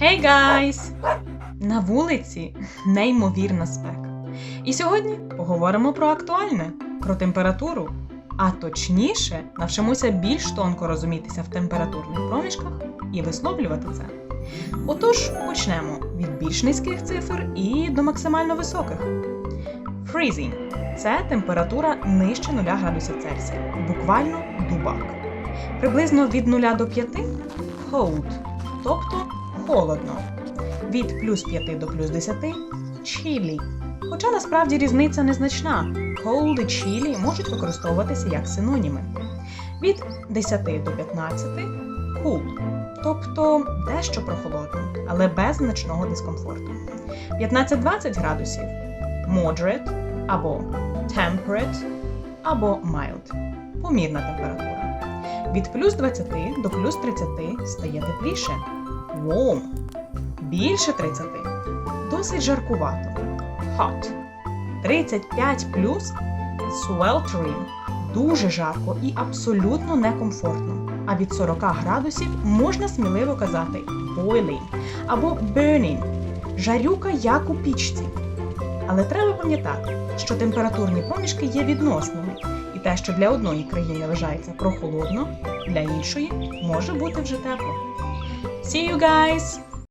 Hey guys! На вулиці неймовірна спека. І сьогодні поговоримо про актуальне, про температуру. А точніше, навчимося більш тонко розумітися в температурних проміжках і висловлювати це. Отож, почнемо від більш низьких цифр і до максимально високих. Freezing – це температура нижче 0 градусів Цельсія, буквально дубак. Приблизно від 0 до 5 cold, тобто холодно. Від плюс 5 до плюс 10 chilly. Хоча насправді різниця незначна. Cold і chilly можуть використовуватися як синоніми. Від 10 до 15 cool, тобто дещо прохолодно, але без значного дискомфорту. 15-20 градусів moderate або temperate або mild помірна температура. Від плюс 20 до плюс 30 стає тепліше. Warm. Більше 30 досить жаркувато. Hot. 35 плюс sweltering. Дуже жарко і абсолютно некомфортно. А від 40 градусів можна сміливо казати boiling або burning. Жарюка як у пічці. Але треба пам'ятати, що температурні проміжки є відносними, і те, що для одної країни вважається прохолодно, для іншої може бути вже тепло. See you guys!